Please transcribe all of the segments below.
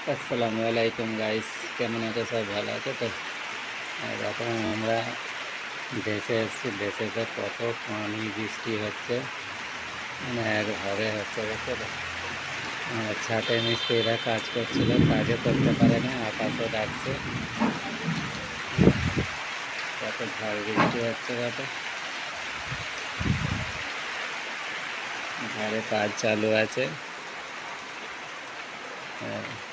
আসসালামু আলাইকুম গাইস কেমন আছো সব ভালো আছে তো? এখন আমরা দেশে এসেছি, দেশে তো কত পানি, বৃষ্টি হচ্ছে। মানে ঘরে হচ্ছে ছাতে মিস্ত্রিরা কাজ করছিল, কাজও করতে পারে না, আকাশও ডাকছে। কত ঝড় বৃষ্টি হচ্ছে কত ঘরে কাজ চালু আছে। হ্যাঁ।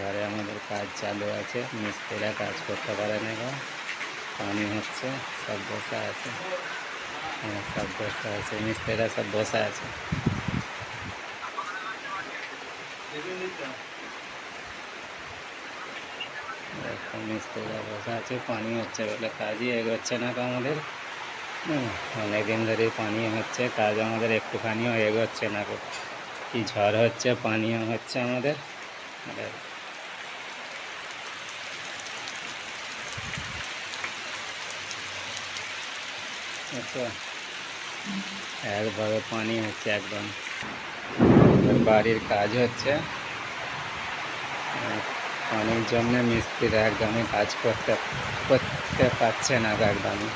ঘরে আমাদের কাজ চালু আছে, মিস্ত্রিরা কাজ করতে পারে না এখন। পানি হচ্ছে, সব বসে আছে। হ্যাঁ সব বসা আছে, মিস্ত্রিরা সব বসে আছে। মিস্ত্রিরা বসে আছে, পানি হচ্ছে বলে কাজই এগোচ্ছে না আমাদের। অনেকদিন ধরেই পানি হচ্ছে, কাজ আমাদের একটুখানিও এগোচ্ছে না। কি ঝড় হচ্ছে, পানিও হচ্ছে আমাদের। আর আচ্ছা। একভাবে পানি হচ্ছে একদম। বাড়ির কাজ হচ্ছে পানির জন্য মিস্ত্রিরা একদমই কাজ করতে করতে পারছে না একদমই।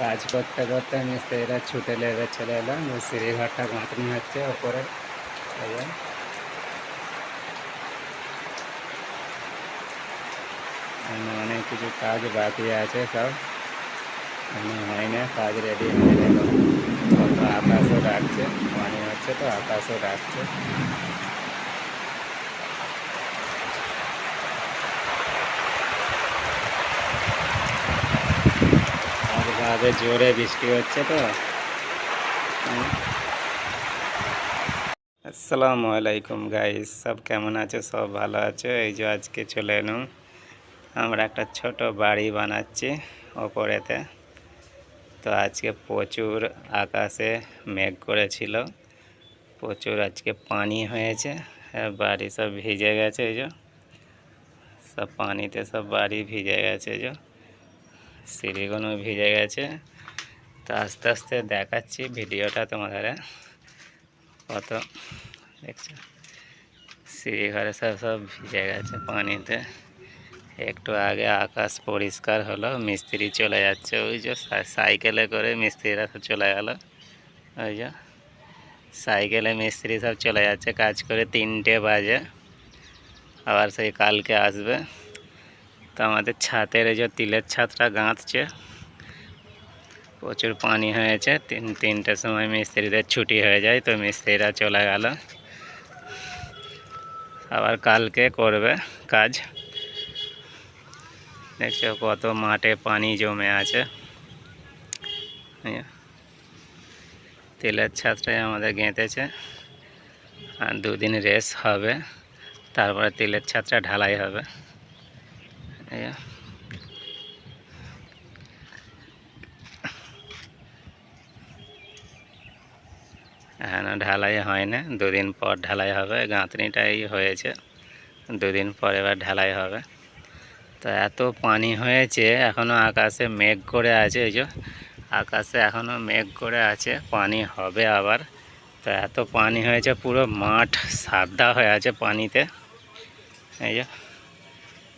কাজ করতে করতে মিস্ত্রিরা ছুটে লেগে চলে এলো। মিস্ত্রি ঘরটা গাঁথনি হচ্ছে ওপরে। এই অনেক কিছু কাজ বাকি আছে সব। হয় না কাজ রেডি হয়ে গেল আকাশও ডাকছে পানি হচ্ছে তো আকাশও ডাকছে। ভাবে জোরে বৃষ্টি হচ্ছে তো। আসসালামু আলাইকুম গাইস সব কেমন আছো? সব ভালো আছো? এই যে আজকে চলে এলাম। আমরা একটা ছোট বাড়ি বানাচ্ছি ওপরেতে। তো আজকে প্রচুর আকাশে মেঘ করেছিল। প্রচুর আজকে পানি হয়েছে। বাড়ি সব ভিজে গেছে এই যে। সব পানিতে সব বাড়ি ভিজে গেছে এই যে। সিঁড়িগুলো ভিজে গেছে। তো আস্তে আস্তে দেখাচ্ছি ভিডিওটা তোমাদের। কত দেখছ? সিঁড়ি ঘরে সব সব ভিজে গেছে পানিতে। একটু আগে আকাশ পরিষ্কার হলো, মিস্ত্রি চলে যাচ্ছে। ওই যে সাইকেলে করে মিস্ত্রিরা সব চলে গেল। ওই যে সাইকেলে মিস্ত্রি সব চলে যাচ্ছে। কাজ করে তিনটে বাজে। আবার সেই কালকে আসবে। তো আমাদের ছাতের এই যে তিলের ছাদটা গাঁথছে। প্রচুর পানি হয়েছে তিন তিনটের সময় মিস্ত্রিদের ছুটি হয়ে যায় তো মিস্ত্রিরা চলে গেল। আবার কালকে করবে কাজ। দেখছ কত মাঠে পানি জমে আছে। এই যে, তেলের ছাদটাই আমাদের গেঁথেছে। আর দুদিন রেস হবে তারপরে তেলের ছাদটা ঢালাই হবে। যে, এখনও ঢালাই হয় না দুদিন পর ঢালাই হবে। গাঁথনিটাই হয়েছে। দুদিন পর এবার ঢালাই হবে। তো এত পানি হয়েছে এখনও আকাশে মেঘ করে আছে এই যে। আকাশে এখনও মেঘ করে আছে পানি হবে আবার। তো এত পানি হয়েছে পুরো মাঠ সাদা হয়ে আছে পানিতে। এই যে।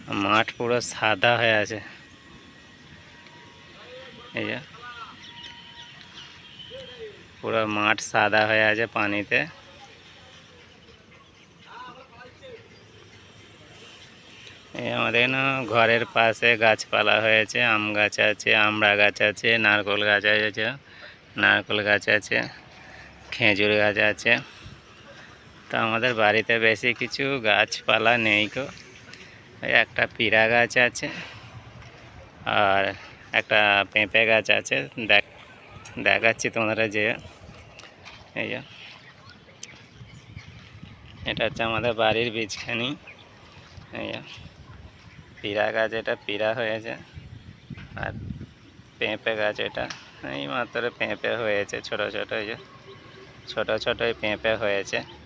মাঠ পুরো সাদা হয়ে আছে। এই যে। পুরো মাঠ সাদা হয়ে আছে পানিতে। এই আমাদের না ঘরের পাশে গাছপালা হয়েছে, আম গাছ আছে, আমড়া গাছ আছে, নারকেল গাছ আছে, নারকেল গাছ আছে, খেজুর গাছ আছে। তো আমাদের বাড়িতে বেশি কিছু গাছপালা নেই ওই একটা পিড়া গাছ আছে আর একটা পেঁপে গাছ আছে। দেখ, দেখাচ্ছি তোমরা যে, এই যে। এটা হচ্ছে আমাদের বাড়ির বীজখানি। এই যে গাছ এটা পিড়া হয়েছে। আর পেঁপে গাছ এটা এই মাত্র পেঁপে হয়েছে, ছোট ছোট এই যে, ছোট ছোটই পেঁপে হয়েছে।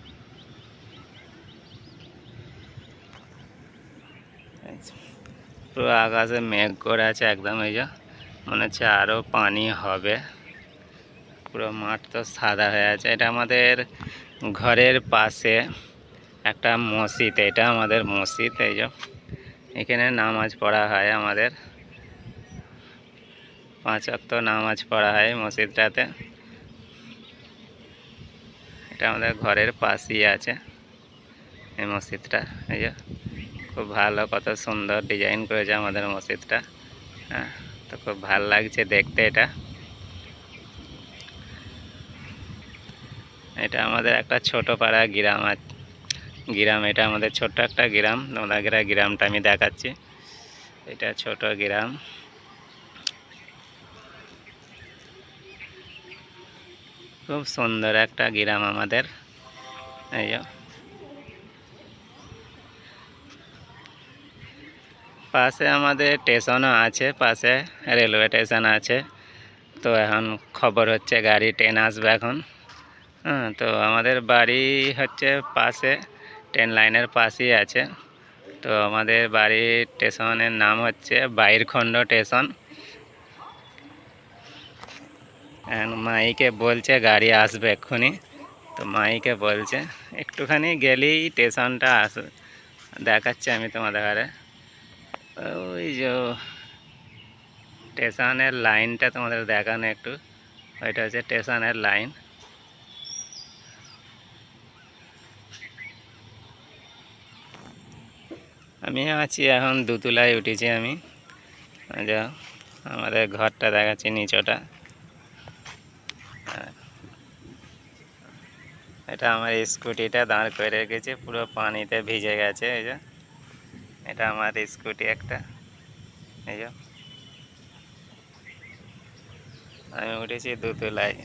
পুরো আকাশে মেঘ করে আছে একদম, এই যে মনে হচ্ছে আরও পানি হবে। পুরো মাঠ তো সাদা হয়ে আছে। এটা আমাদের ঘরের পাশে একটা মসজিদ, এটা আমাদের মসজিদ, এই যে এখানে নামাজ পড়া হয় আমাদের। পাঁচ অক্ত নামাজ পড়া হয় মসজিদটাতে। এটা আমাদের ঘরের পাশেই আছে এই মসজিদটা, এই যে খুব ভালো কত সুন্দর ডিজাইন করেছে আমাদের মসজিদটা। হ্যাঁ তো খুব ভালো লাগছে দেখতে এটা। এটা আমাদের একটা ছোট পাড়া গ্রাম গ্রাম, এটা আমাদের ছোট্ট একটা গ্রাম। তোমাদের গ্রামটা আমি দেখাচ্ছি। এটা ছোট গ্রাম। খুব সুন্দর একটা গ্রাম আমাদের। এই পাশে আমাদের স্টেশনও আছে, পাশে রেলওয়ে স্টেশন আছে। তো এখন খবর হচ্ছে গাড়ি ট্রেন আসবে এখন। হ্যাঁ তো আমাদের বাড়ি হচ্ছে পাশে, ট্রেন লাইনের পাশেই আছে। তো আমাদের বাড়ির স্টেশনের নাম হচ্ছে বাইরখণ্ড স্টেশন। মাইকে বলছে গাড়ি আসবে এক্ষুনি। তো মাইকে বলছে, একটুখানি গেলেই স্টেশনটা আস, দেখাচ্ছি আমি তোমাদের ঘরে। ওই যে স্টেশনের লাইনটা তোমাদের দেখানো একটু। ওইটা হচ্ছে স্টেশনের লাইন। আমি আছি এখন দুতুলায় উঠেছি আমি। যা আমাদের ঘরটা দেখাচ্ছি নিচটা। এটা আমার স্কুটিটা দাঁড় করে রেখেছে, পুরো পানিতে ভিজে গেছে, এই যে। এটা আমার স্কুটি একটা। এই আমি উঠেছি দুতলায়।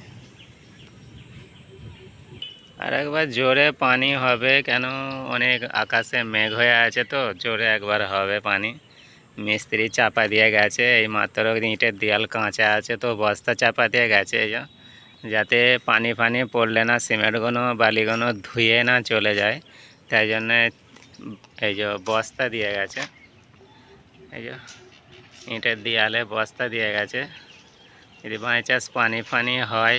আর একবার জোরে পানি হবে কেন? অনেক আকাশে মেঘ হয়ে আছে তো, জোরে একবার হবে পানি। মিস্ত্রি চাপা দিয়ে গেছে, এই মাত্র ইটের দেয়াল কাঁচা আছে তো, বস্তা চাপা দিয়ে গেছে, এই যাতে পানি ফানি পড়লে না, সিমেন্টগুলো, বালিগুলো ধুয়ে না চলে যায়। তাই জন্যে এই যে বস্তা দিয়ে গেছে। এই যে ইটের দেয়ালে বস্তা দিয়ে গেছে। যদি বাই চান্স পানি ফানি হয়,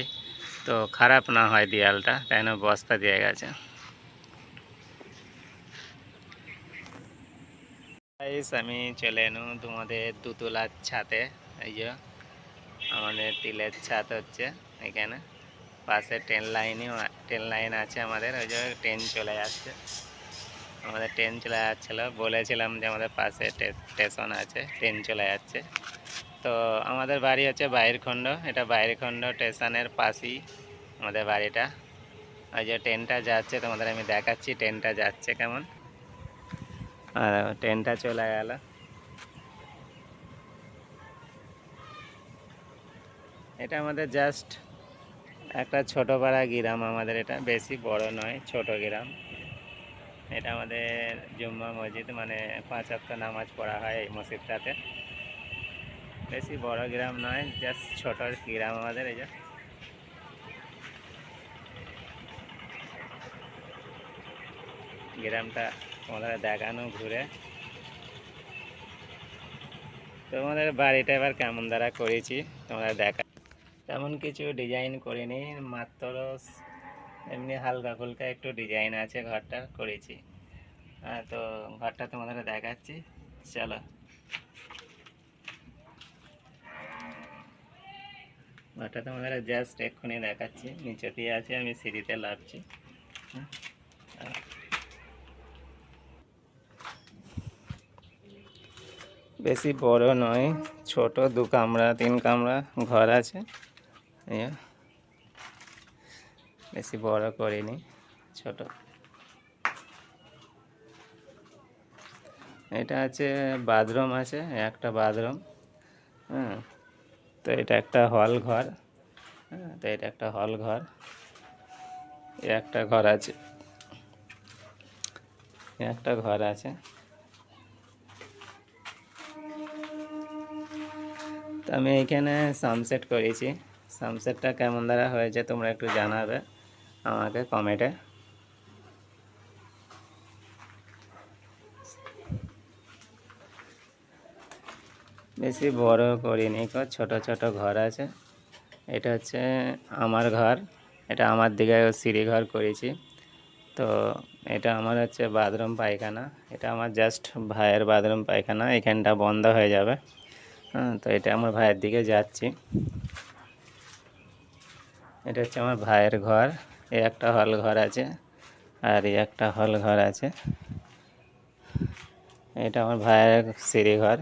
তো খারাপ না হয় দেয়ালটা, তাই না বস্তা দিয়ে গেছে। আমি চলে এলুম তোমাদের দুতলার ছাতে। এই যে আমাদের তিলের ছাদ হচ্ছে এখানে। পাশে ট্রেন লাইনও ট্রেন লাইন আছে আমাদের। ওই যে ট্রেন চলে যাচ্ছে আমাদের ট্রেন চলে যাচ্ছিল। বলেছিলাম যে আমাদের পাশে স্টেশন আছে ট্রেন চলে যাচ্ছে। তো আমাদের বাড়ি হচ্ছে বাইরখণ্ড। এটা বাইরখণ্ড স্টেশনের পাশেই আমাদের বাড়িটা। ওই যে ট্রেনটা যাচ্ছে, তোমাদের আমি দেখাচ্ছি ট্রেনটা যাচ্ছে কেমন। আর ট্রেনটা চলে গেল। এটা আমাদের জাস্ট একটা ছোট পাড়া গ্রাম আমাদের এটা। বেশি বড় নয়, ছোট গ্রাম। এটা আমাদের জুম্মা মসজিদ মানে পাঁচ হপ্তাহ নামাজ পড়া হয় এই মসজিদটাতে। বেশি বড় গ্রাম নয় জাস্ট ছোট গ্রাম আমাদের এই যে। গ্রামটা তোমাদের দেখানো ঘুরে। তোমাদের বাড়িটা এবার কেমন দ্বারা করেছি তোমাদের দেখা। তেমন কিছু ডিজাইন করিনি, মাত্র এমনি হালকা ফুলকা একটু ডিজাইন আছে ঘরটা করেছি। তো ঘরটা তোমাদের দেখাচ্ছি। চলো। ঘরটা তোমাদের জাস্ট এক্ষুনি দেখাচ্ছি। নিচে দিয়ে আছে, আমি সিঁড়িতে লাভছি বেশি বড় নয়, ছোট দু কামরা, তিন কামরা ঘর আছে। বেশি বড় করিনি, ছোট। এটা আছে বাথরুম আছে, একটা বাথরুম হ্যাঁ তো এটা একটা হল ঘর হ্যাঁ তো এটা একটা হল ঘর একটা ঘর আছে একটা ঘর আছে। তো আমি এখানে সানসেট করেছি সানসেটটা কেমন দ্বারা হয়েছে তোমরা একটু জানাবে। আমাকে কমেন্টে বেশি বড় করিনি ছোট ছোট ঘর আছে। এটা হচ্ছে আমার ঘর, এটা আমার দিকে সিঁড়ি ঘর করেছি। তো এটা আমার হচ্ছে বাথরুম পায়খানা, এটা আমার জাস্ট ভাইয়ের বাথরুম পায়খানা, এখানটা বন্ধ হয়ে যাবে। হ্যাঁ তো এটা আমার ভাইয়ের দিকে যাচ্ছি। এটা হচ্ছে আমার ভাইয়ের ঘর। এই একটা হল ঘর আছে আর এই একটা হল ঘর আছে। এটা আমার ভাইয়ের সিঁড়ি ঘর।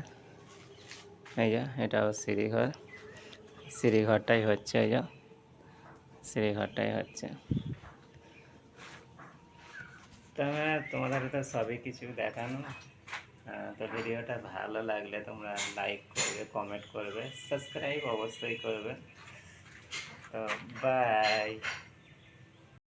এই যে, এটাও সিঁড়ি ঘর। সিঁড়ি ঘরটাই হচ্ছে, এই যে, সিঁড়ি ঘরটাই হচ্ছে। তবে তোমাদের তো সবই কিছু দেখানো। তো ভিডিওটা ভালো লাগলে তোমরা লাইক করবে কমেন্ট করবে সাবস্ক্রাইব অবশ্যই করবে। তো বাই